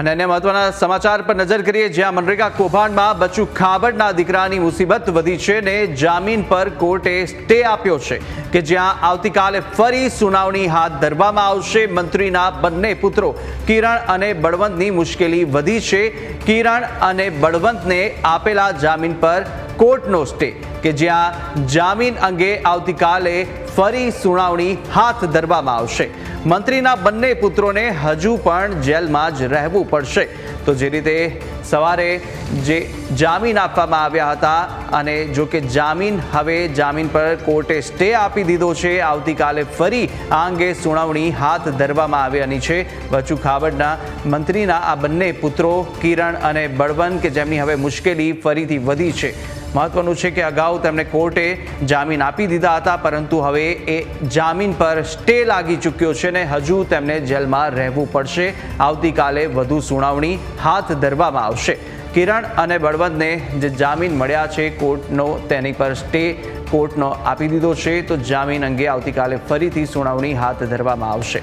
અને અન્ય મહત્વના સમાચાર પર નજર કરીએ, જ્યાં મનરેગા કૌભાંડમાં બચુ ખાબડના દીકરાની મુસીબત વધી છે ને જામીન પર કોર્ટે સ્ટે આપ્યો છે કે જ્યાં આવતીકાલે ફરી સુનાવણી હાથ ધરવામાં આવશે. મંત્રીના બંને પુત્રો કિરણ અને બળવંતની મુશ્કેલી વધી છે. કિરણ અને બળવંતને આપેલા જામીન પર કોર્ટનો સ્ટે કે જ્યાં જામીન અંગે આવતીકાલે ફરી સુનાવણી હાથ ધરવામાં આવશે. મંત્રીના બંને પુત્રોને હજુ પણ જેલમાં જ રહેવું પડશે. તો જે રીતે સવારે જે જામીન આપવામાં આવ્યા હતા અને જો કે જામીન હવે જામીન પર કોર્ટે સ્ટે આપી દીધો છે, આવતીકાલે ફરી આ અંગે સુનાવણી હાથ ધરવામાં આવવાની છે. બચુ ખાબડના મંત્રીના આ બંને પુત્રો કિરણ અને બળવંત કે જેમની હવે મુશ્કેલી ફરીથી વધી છે. મહત્વનું છે કે અગાઉ તેમને કોર્ટે જામીન આપી દીધા હતા, પરંતુ હવે એ જામીન પર સ્ટે લાગી ચૂક્યો છે ને હજુ તેમને જેલમાં રહેવું પડશે. આવતીકાલે વધુ સુનાવણી હાથ ધરવામાં આવશે. કિરણ અને બળવંતને જે જામીન મળ્યા છે કોર્ટનો, તેની પર સ્ટે કોર્ટનો આપી દીધો છે, તો જામીન અંગે આવતીકાલે ફરીથી સુનાવણી હાથ ધરવામાં આવશે.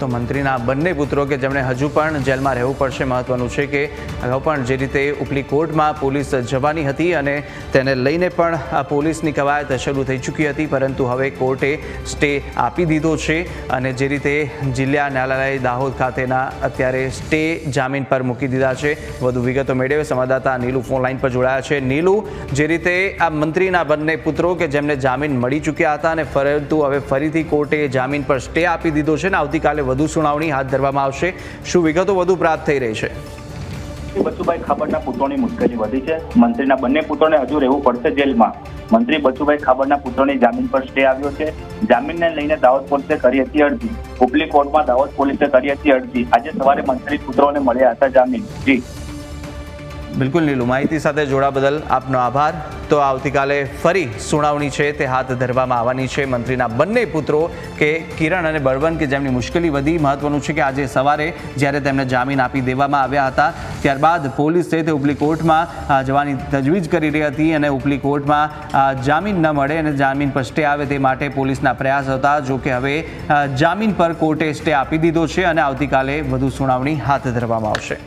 તો મંત્રીના બંને પુત્રો કે જેમણે હજુ પણ જેલમાં રહેવું પડશે, મહત્વનું છે કે અગાઉ પણ જે રીતે ઉપલી કોર્ટમાં પોલીસ જવાની હતી અને તેને લઈને પણ પોલીસની કવાયત શરૂ થઈ ચૂકી હતી, પરંતુ હવે કોર્ટે સ્ટે આપી દીધો છે અને જે રીતે જિલ્લા ન્યાયાલય દાહોદ ખાતેના અત્યારે સ્ટે જામીન પર મૂકી દીધા છે. વધુ વિગતો મેળવે સંવાદદાતા નીલુ ફોન લાઈન પર જોડાયા છે. નીલુ, જે રીતે આ મંત્રીના બંને પુત્રો કે જેમને જામીન મળી ચૂક્યા હતા અને પરંતુ હવે ફરીથી કોર્ટે જામીન પર સ્ટે આપી દીધો છે ને આવતીકાલે વધુ સુનાવણી હાથ ધરવામાં આવશે. શું વિગતો વધુ પ્રાપ્ત થઈ રહી છે? બચુભાઈ ખાબડના પુત્રોની મુશ્કેલી વધી છે. મંત્રીના બંને પુત્રોને હજુ રહેવું પડશે જેલમાં. મંત્રી બચુભાઈ ખાબડના પુત્રોની જામીન પર સ્ટે આવ્યો છે. જામીનને લઈને દાહોદ પોલીસે કરી હતી અરજી. ઉપલી કોર્ટમાં દાહોદ પોલીસે કરી હતી અરજી. આજે સવારે મંત્રી પુત્રોને મળ્યા હતા જામીન. જી. બિલકુલ નીલુ, માહિતી સાથે જોડા બદલ આપનો આભાર. તો આવતીકાલે ફરી સુનાવણી છે, તે હાથ ધરવામાં આવવાની છે. મંત્રીના બંને પુત્રો કે કિરણ અને બળવંત કે જેમની મુશ્કેલી વધી, મહત્વનું છે કે આજે સવારે જ્યારે તેમને જામીન આપી દેવામાં આવ્યા હતા, ત્યારબાદ પોલીસ તે ઉપલી કોર્ટમાં જવાની તજવીજ કરી રહી હતી અને ઉપલી કોર્ટમાં જામીન ન મળે અને જામીન પર સ્ટે આવે તે માટે પોલીસના પ્રયાસ હતા. જો કે હવે જામીન પર કોર્ટે સ્ટે આપી દીધો છે અને આવતીકાલે વધુ સુનાવણી હાથ ધરવામાં આવશે.